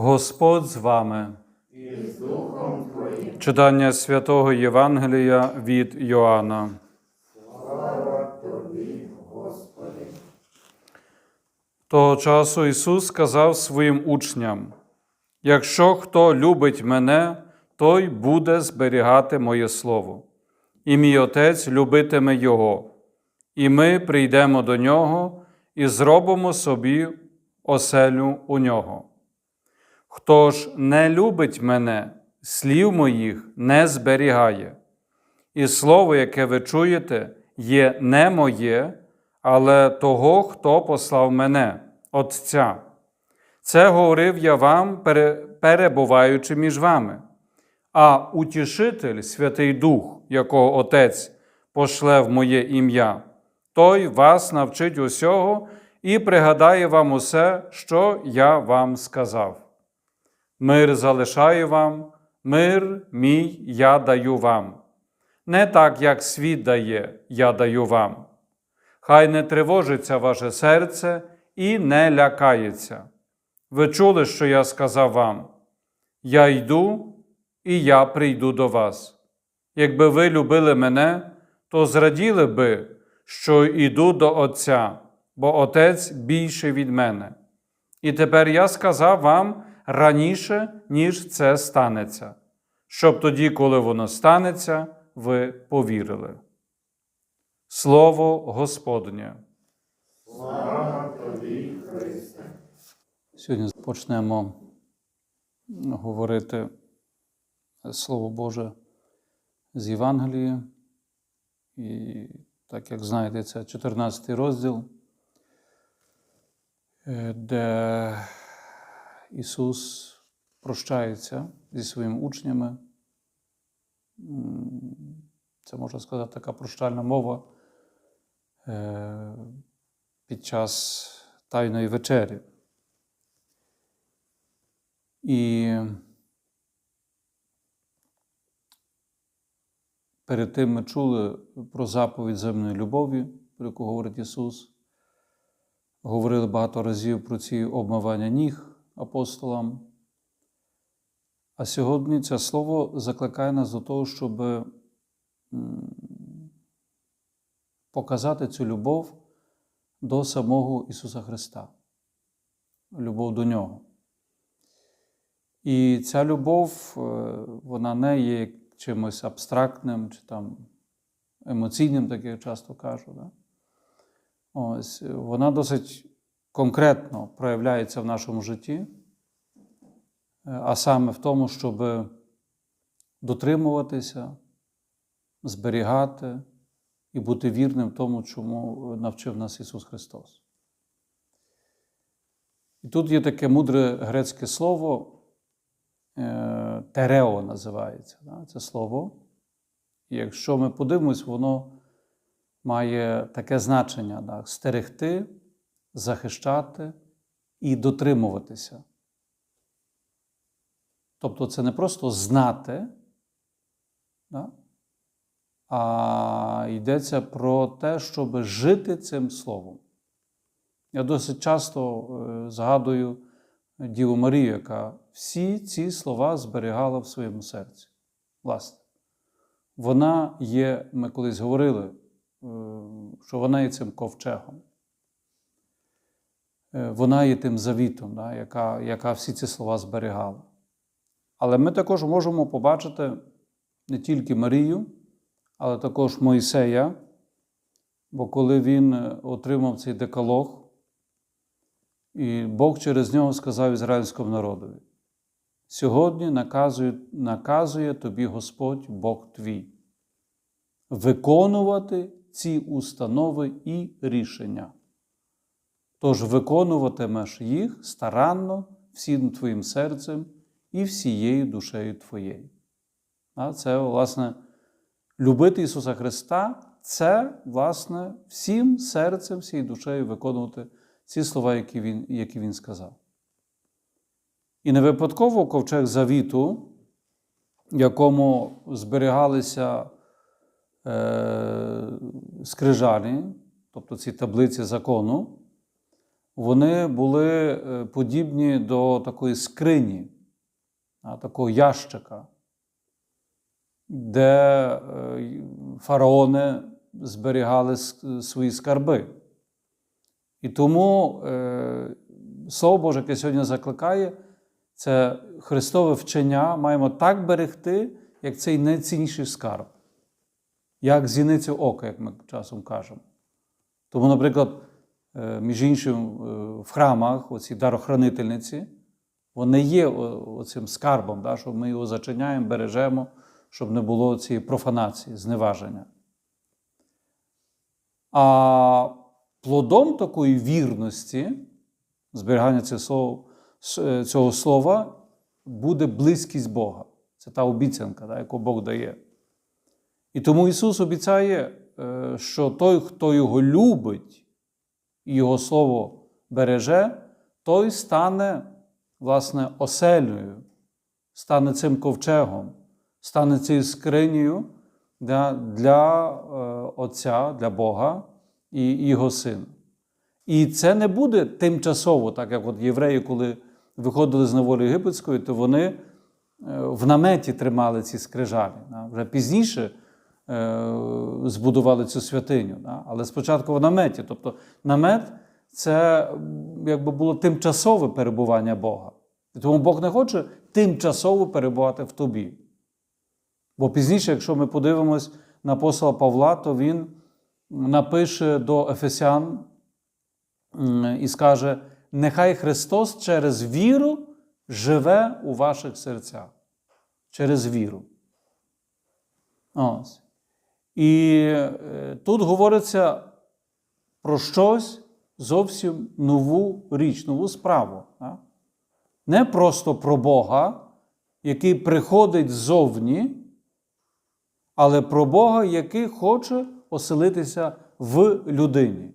Господь з вами. Читання святого Євангелія від Йоанна. Того часу Ісус сказав своїм учням: Якщо хто любить мене, той буде зберігати моє Слово, і мій Отець любитиме Його, і ми прийдемо до Нього і зробимо собі оселю у нього. Хто ж не любить мене, слів моїх не зберігає. І слово, яке ви чуєте, є не моє, але того, хто послав мене, Отця. Це говорив я вам, перебуваючи між вами. А утішитель, Святий Дух, якого Отець пошле в моє ім'я, той вас навчить усього і пригадає вам усе, що я вам сказав. Мир залишаю вам, мир мій я даю вам. Не так, як світ дає, я даю вам. Хай не тривожиться ваше серце і не лякається. Ви чули, що я сказав вам: Я йду, і я прийду до вас. Якби ви любили мене, то зраділи би, що йду до Отця, бо Отець більший від мене. І тепер я сказав вам раніше, ніж це станеться, щоб тоді, коли воно станеться, ви повірили. Слово Господнє. Сьогодні почнемо говорити Слово Боже з Євангелії. І так як знаєте, це 14 розділ, е, де Ісус прощається зі своїми учнями. Це можна сказати така прощальна мова е, під час Тайної вечері. І перед тим ми чули про заповідь земної любові, про яку говорить Ісус. Говорили багато разів про ці обмивання ніг апостолам. А сьогодні це слово закликає нас до того, щоб показати цю любов до самого Ісуса Христа, любов до Нього. І ця любов, е, вона не є чимось абстрактним чи там емоційним, так я часто кажу. Да? Ось, вона досить конкретно проявляється в нашому житті, е, а саме в тому, щоб дотримуватися, зберігати і бути вірним тому, чому навчив нас Ісус Христос. І тут є таке мудре грецьке слово, е, терео називається це слово. І якщо ми подивимось, воно має таке значення: да, стерегти, захищати і дотримуватися. Тобто це не просто знати, да, а йдеться про те, щоб жити цим словом. Я досить часто е, згадую Діву Марію, яка всі ці слова зберігала в своєму серці. Власне, вона є, ми колись говорили, е, що вона є цим ковчегом. Е, Вона є тим завітом, да, яка, яка всі ці слова зберігала. Але ми також можемо побачити не тільки Марію, але також Мойсея, бо коли він е, отримав цей декалог, і Бог через нього сказав ізраїльському народові: сьогодні наказує, наказує тобі Господь Бог твій, виконувати ці установи і рішення. Тож виконуватимеш їх старанно всім твоїм серцем і всією душею твоєю. Це, власне, любити Ісуса Христа це, власне, всім серцем, всією душею виконувати ці слова, які Він, які він сказав. І не випадково ковчег завіту, якому зберігалися е, скрижалі, тобто ці таблиці закону, вони були е, подібні до такої скрині, такого ящика, де е, фараони зберігали свої скарби. І тому е, Слово Боже, яке сьогодні закликає, це Христове вчення маємо так берегти, як цей найцінніший скарб, як зіницю ока, як ми часом кажемо. Тому, наприклад, е, між іншим, е, в храмах оці дарохранительниці, вони є оцим скарбом, да, що ми його зачиняємо, бережемо, щоб не було цієї профанації, зневаження. А плодом такої вірності, зберігання цього слова, слова буде близькість Бога. Це та обіцянка, да, яку Бог дає. І тому Ісус обіцяє, е, що той, хто його любить Його Слово береже, той стане, власне, оселею, стане цим ковчегом, стане цією скринею для, для е, Отця, для Бога і, Його Сина. І це не буде тимчасово, так як от євреї, коли виходили з неволі єгипетської, то вони е, в наметі тримали ці скрижалі. Вже пізніше збудували цю святиню. Але спочатку в наметі. Тобто намет це якби було тимчасове перебування Бога. І тому Бог не хоче тимчасово перебувати в тобі. Бо пізніше, якщо ми подивимось на апостола Павла, то він напише до Ефесян і скаже: Нехай Христос через віру живе у ваших серцях. Через віру. Ось. І е, тут говориться про щось зовсім нову річ, нову справу. Не просто про Бога, який приходить ззовні, але про Бога, який хоче оселитися в людині.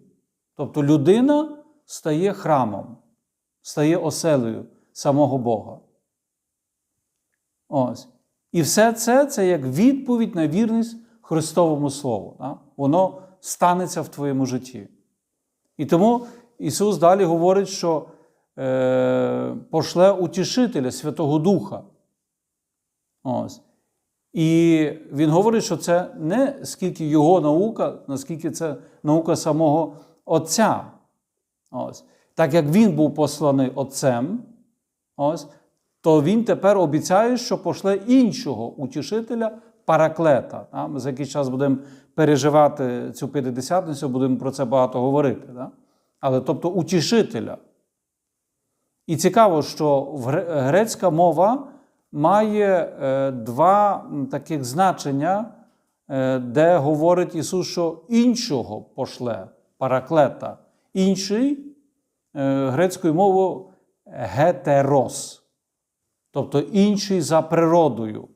Тобто людина стає храмом, стає оселею самого Бога. Ось. І все це це як відповідь на вірність Христовому Слову. Да? Воно станеться в твоєму житті. І тому Ісус далі говорить, що е, пошле утішителя Святого Духа. Ось. І він говорить, що це не скільки його наука, наскільки це наука самого Отця. Ось. Так як він був посланий Отцем, ось, то він тепер обіцяє, що пошле іншого утішителя параклета. Ми за якийсь час будемо переживати цю п'ятидесятницю, будемо про це багато говорити. Але тобто утішителя. І цікаво, що грецька мова має е, два таких значення, е, де говорить Ісус, що іншого пошле параклета. Інший е, грецькою мовою гетерос, тобто інший за природою.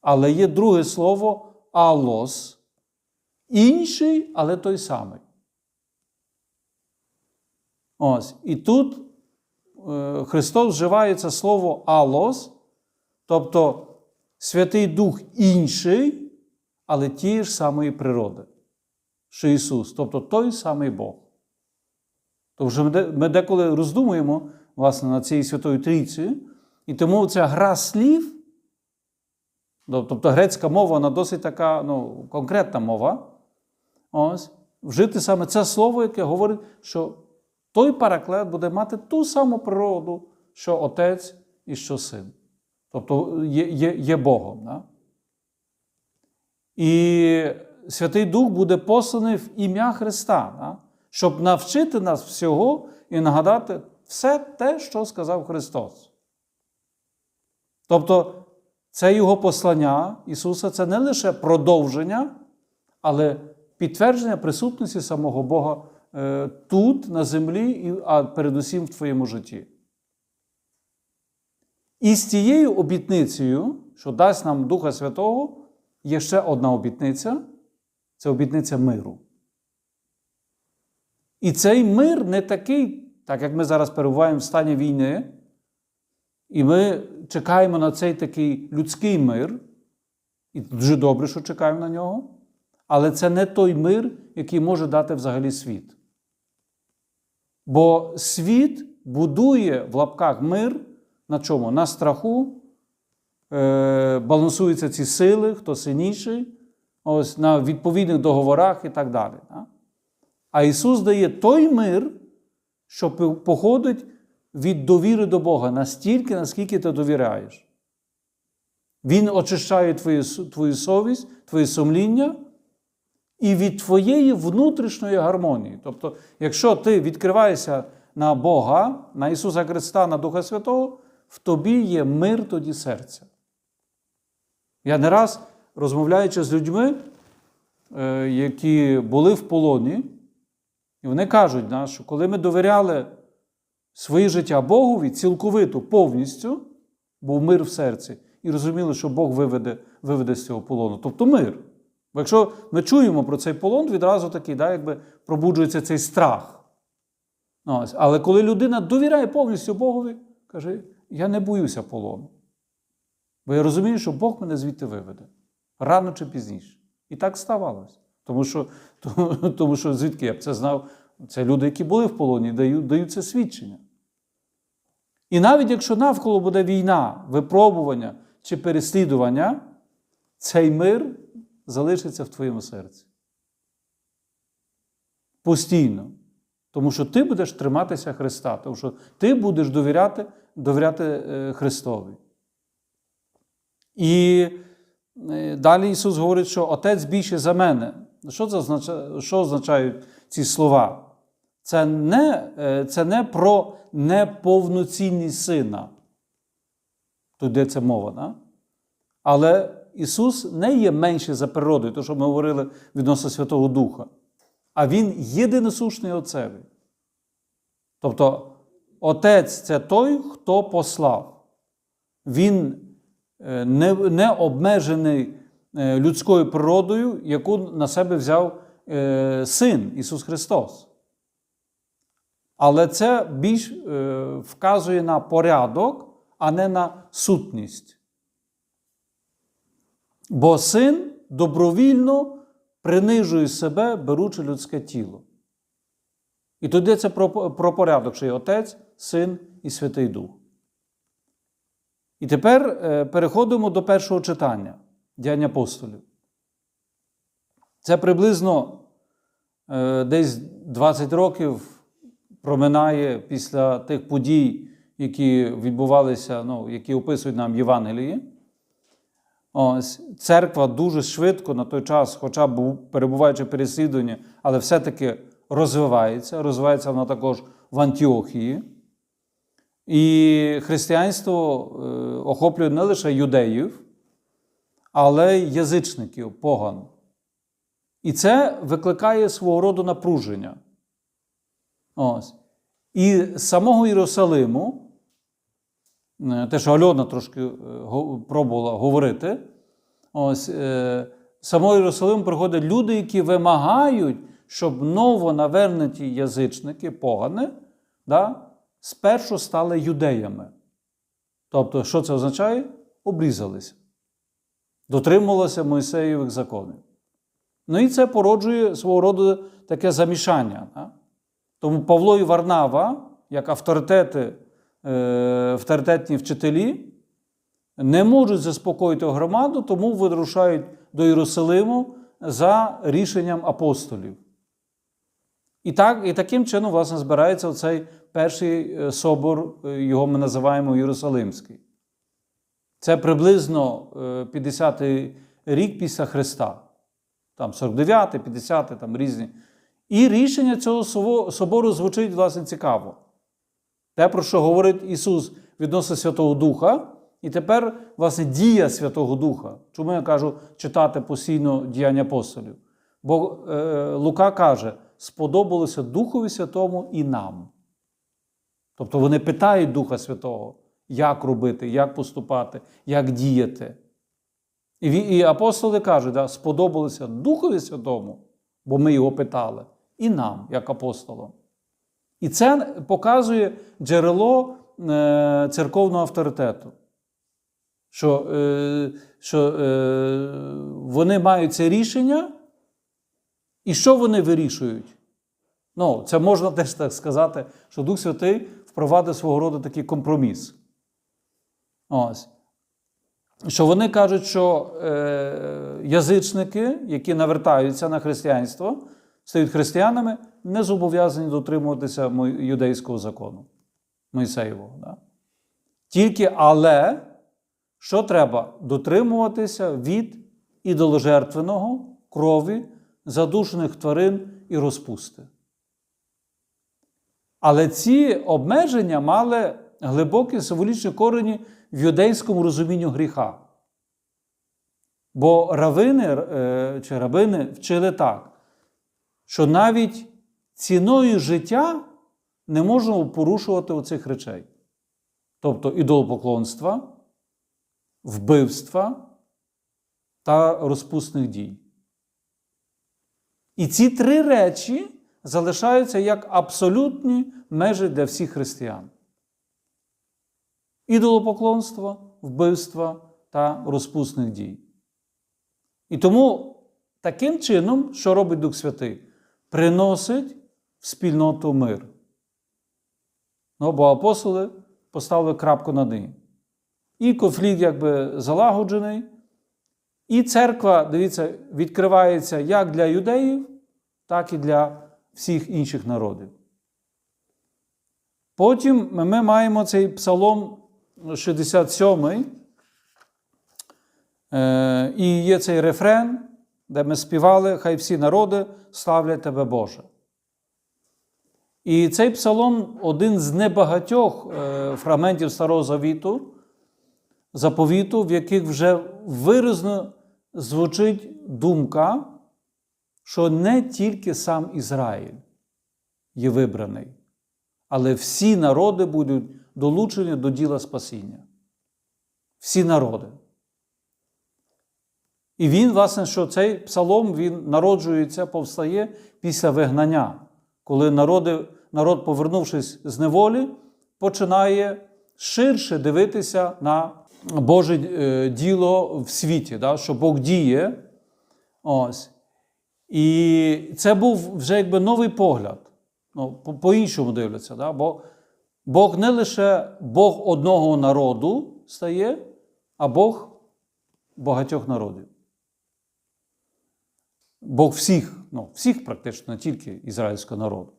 Але є друге слово алос, інший, але той самий. Ось. І тут е, Христос вживає це слово алос, тобто Святий Дух інший, але тієї ж самої природи, що Ісус, тобто той самий Бог. Тому що ми деколи роздумуємо власне над цією Святою Трійцею, і тому ця гра слів, тобто грецька мова, вона досить така ну, конкретна мова. Ось, вжити саме це слово, яке говорить, що той параклет буде мати ту саму природу, що Отець і що Син. Тобто є, є, є Богом. Да? І Святий Дух буде посланий в ім'я Христа, да? щоб навчити нас всього і нагадати все те, що сказав Христос. Тобто, це Його послання Ісуса це не лише продовження, але підтвердження присутності самого Бога е, тут, на землі, а передусім в твоєму житті. І з цією обітницею, що дасть нам Духа Святого, є ще одна обітниця це обітниця миру. І цей мир не такий, так як ми зараз перебуваємо в стані війни, і ми чекаємо на цей такий людський мир, і дуже добре, що чекаємо на нього, але це не той мир, який може дати взагалі світ. Бо світ будує в лапках мир на чому? На страху, е, балансуються ці сили, хто сильніший, ось на відповідних договорах і так далі. да? А Ісус дає той мир, що походить від довіри до Бога настільки, наскільки ти довіряєш. Він очищає твою, твою совість, твоє сумління і від твоєї внутрішньої гармонії. Тобто, якщо ти відкриваєшся на Бога, на Ісуса Христа, на Духа Святого, в тобі є мир тоді серця. Я не раз, розмовляючи з людьми, е, які були в полоні, і вони кажуть, що коли ми довіряли своє життя Богові цілковито, повністю, був мир в серці, і розуміли, що Бог виведе, виведе з цього полону. Тобто мир. Бо якщо ми чуємо про цей полон, відразу такий, да, якби пробуджується цей страх. Ось. Але коли людина довіряє повністю Богові, каже: я не боюся полону. Бо я розумію, що Бог мене звідти виведе рано чи пізніше. І так ставалося. Тому що, тому, тому що звідки я б це знав? Це люди, які були в полоні, дають, дають це свідчення. І навіть якщо навколо буде війна, випробування чи переслідування, цей мир залишиться в твоєму серці. Постійно. Тому що ти будеш триматися Христа, тому що ти будеш довіряти, довіряти е, Христові. І е, далі Ісус говорить, що Отець більше за мене. Що це означає, що означають ці слова? Це не, е, це не про неповноцінність сина. Тут йдеться мова, да? але Ісус не є менший за природою, то, що ми говорили відносно Святого Духа, а Він єдиносушний Отцеві. Тобто, Отець це той, хто послав. Він е, не, не обмежений е, людською природою, яку на себе взяв Син Ісус Христос. Але це більш е, вказує на порядок, а не на сутність. Бо син добровільно принижує себе, беручи людське тіло. І тут йдеться про, про порядок, що є Отець, Син і Святий Дух. І тепер е, переходимо до першого читання Діянь апостолів. Це приблизно е, десь 20 років проминає після тих подій, які відбувалися, ну, які описують нам Євангелії. Ось, церква дуже швидко на той час, хоча б перебуваючи в переслідуванні, але все-таки розвивається. Розвивається вона також в Антіохії. І християнство е, охоплює не лише юдеїв, але й язичників, поган. І це викликає свого роду напруження. Ось. І з самого Єрусалиму, е, те, що Альона трошки е, пробувала говорити, ось, е, з самого Єрусалиму приходять люди, які вимагають, щоб новонавернуті язичники, погани, да, спершу стали юдеями. Тобто, що це означає? Обрізалися. Дотримувалися Мойсеєвих законів. Ну і це породжує свого роду таке замішання. Да? Тому Павло і Варнава, як авторитети, е, авторитетні вчителі, не можуть заспокоїти громаду, тому вирушають до Єрусалиму за рішенням апостолів. І, так, і таким чином, власне, збирається оцей перший е, собор, е, його ми називаємо Єрусалимський. Це приблизно е, 50-й рік після Христа. Там 49-й, 50-й, там різні. І рішення цього собору звучить, власне, цікаво. Те, про що говорить Ісус відносно Святого Духа, і тепер, власне, дія Святого Духа. Чому я кажу читати постійно діяння апостолів? Бо е, Лука каже, сподобалося Духові Святому і нам. Тобто вони питають Духа Святого, як робити, як поступати, як діяти. І, і апостоли кажуть, да, сподобалося Духові Святому, бо ми його питали, і нам, як апостолам. І це показує джерело е, церковного авторитету. Що, е, що е, вони мають це рішення, і що вони вирішують? Ну, це можна теж так сказати, що Дух Святий впровадив свого роду такий компроміс. Ось. Що вони кажуть, що е, язичники, які навертаються на християнство, стають християнами, не зобов'язані дотримуватися юдейського закону Мойсеєвого. Да? Тільки але, що треба? Дотримуватися від ідоложертвеного, крові, задушених тварин і розпусти. Але ці обмеження мали глибокі символічні корені в юдейському розумінню гріха. Бо равини е, чи рабини вчили так, що навіть ціною життя не можна порушувати оцих речей. Тобто ідолопоклонства, вбивства та розпусних дій. І ці три речі залишаються як абсолютні межі для всіх християн: ідолопоклонство, вбивства та розпусних дій. І тому таким чином, що робить Дух Святий, приносить в спільноту мир. Ну, бо апостоли поставили крапку над ним. І конфлікт якби залагоджений, і церква, дивіться, відкривається як для юдеїв, так і для всіх інших народів. Потім ми маємо цей псалом 67. Е, І є цей рефрен, де ми співали, хай всі народи славлять тебе Боже. І цей псалом один з небагатьох е, фрагментів Старого Завіту, заповіту, в яких вже виразно звучить думка, що не тільки сам Ізраїль є вибраний, але всі народи будуть долучені до діла спасіння. Всі народи. І він, власне, що цей псалом він народжується, повстає після вигнання, коли народи, народ, повернувшись з неволі, починає ширше дивитися на Боже е, діло в світі, да, що Бог діє. Ось. І це був вже якби новий погляд. Ну, по- по-іншому дивляться. Да? Бо Бог не лише Бог одного народу стає, а Бог багатьох народів. Бог всіх, ну, всіх практично, не тільки ізраїльського народу.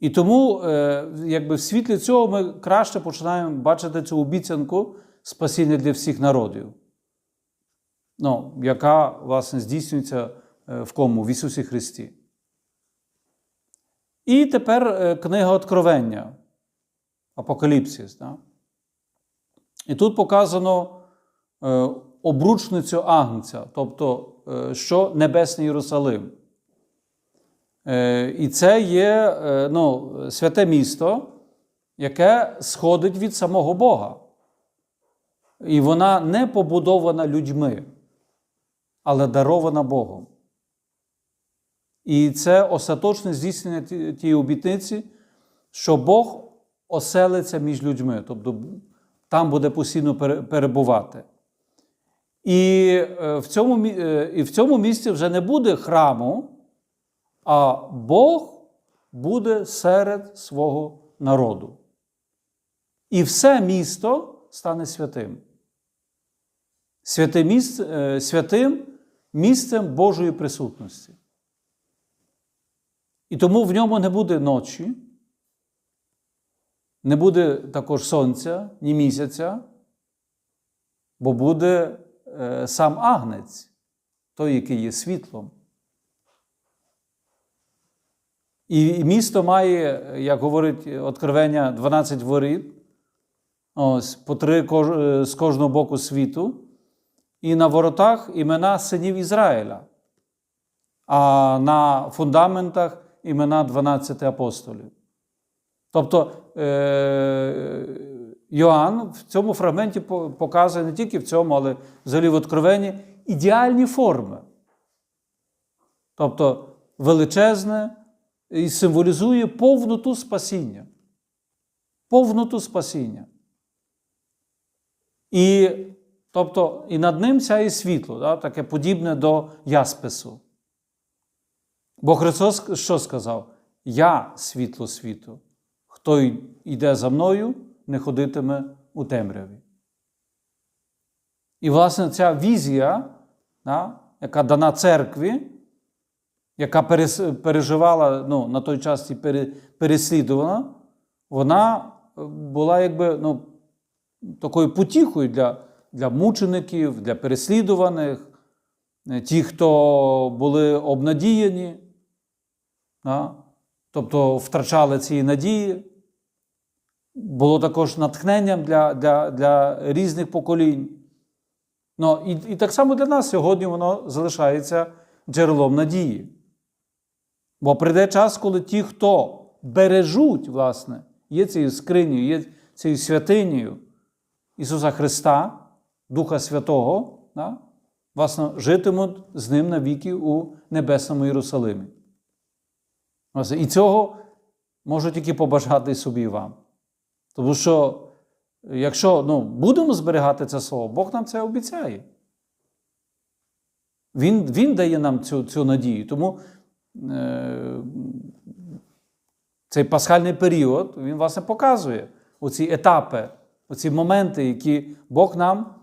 І тому, е, якби в світлі цього ми краще починаємо бачити цю обіцянку спасіння для всіх народів, ну, яка, власне, здійснюється е, в кому? В Ісусі Христі. І тепер е, книга Откровення, Апокаліпсис. Да? І тут показано обручницю Агнця, тобто, е, що Небесний Єрусалим. Е, І це є е, ну, святе місто, яке сходить від самого Бога. І вона не побудована людьми, але дарована Богом. І це остаточне здійснення тієї обітниці, що Бог оселиться між людьми, тобто там буде постійно перебувати. І е, в цьому, е, і в цьому місці вже не буде храму, а Бог буде серед свого народу. І все місто стане святим. Святе місце, е, святим місцем Божої присутності. І тому в ньому не буде ночі, не буде також сонця, ні місяця, бо буде сам агнець, той, який є світлом. І місто має, як говорить Откровення, 12 воріт, ось, по три е, з кожного боку світу, і на воротах імена синів Ізраїля, а на фундаментах імена 12 апостолів. Тобто е- Йоанн в цьому фрагменті показує не тільки в цьому, але взагалі в Откровенні ідеальні форми. Тобто величезне і символізує повноту спасіння. Повноту спасіння. І, тобто, і над ним сяє світло, да, таке подібне до яспису. Бо Христос що сказав? Я світло світу. Хто йде за мною, не ходитиме у темряві. І, власне, ця візія, да, яка дана церкві, яка переживала ну, на той час і переслідувана, вона е, була якби ну, такою потіхою для, для мучеників, для переслідуваних, е, ті, хто були обнадіяні, да? тобто втрачали ці надії. Було також натхненням для, для, для різних поколінь. Ну, і, і так само для нас сьогодні воно залишається джерелом надії. Бо прийде час, коли ті, хто бережуть, власне, є цією скринею, є цією святинею Ісуса Христа, Духа Святого, да, власне, житимуть з Ним навіки у Небесному Єрусалимі. І цього можу тільки побажати собі вам. Тому що, якщо ну, будемо зберігати це слово, Бог нам це обіцяє. Він, він дає нам цю, цю надію. Тому е, цей пасхальний період, він, власне, показує оці етапи, оці моменти, які Бог нам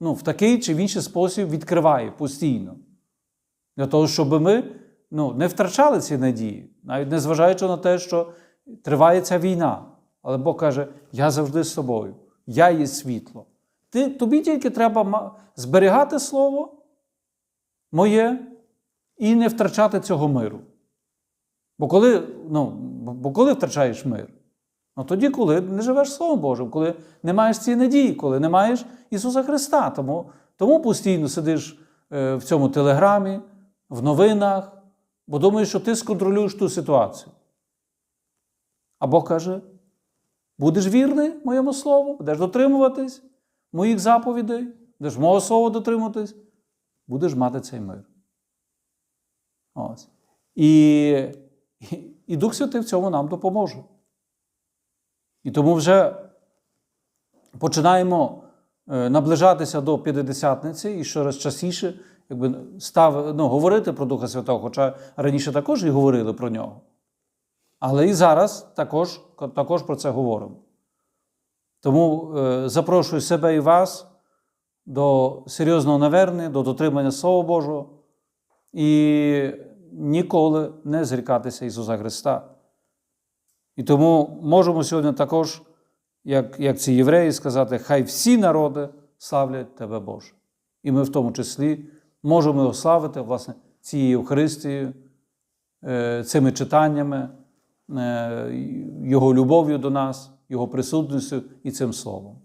ну, в такий чи в інший спосіб відкриває постійно. Для того, щоб ми ну, не втрачали ці надії, навіть незважаючи на те, що триває ця війна. Але Бог каже: я завжди з тобою, я є світло. Ти, тобі тільки треба зберігати слово моє і не втрачати цього миру. Бо коли, ну, бо коли втрачаєш мир? Ну тоді, коли не живеш Словом Божим, коли не маєш цієї надії, коли не маєш Ісуса Христа. Тому, тому постійно сидиш е, в цьому телеграмі, в новинах, бо думаєш, що ти сконтролюєш ту ситуацію. А Бог каже: будеш вірний моєму слову, будеш дотримуватись моїх заповідей, будеш мого слова дотримуватись, будеш мати цей мир. Ось. І, і, Дух Святий в цьому нам допоможе. І тому вже починаємо е, наближатися до П'ятидесятниці і щораз частіше якби, став, ну, говорити про Духа Святого, хоча раніше також і говорили про нього. Але і зараз також, також про це говоримо. Тому е, запрошую себе і вас до серйозного навернення, до дотримання Слова Божого і ніколи не зрікатися Ісуса Христа. І тому можемо сьогодні також, як, як ці євреї, сказати, хай всі народи славлять Тебе, Боже. І ми в тому числі можемо його славити, власне, цією Євхаристією, е, цими читаннями, Його любов'ю до нас, Його присутністю і цим словом.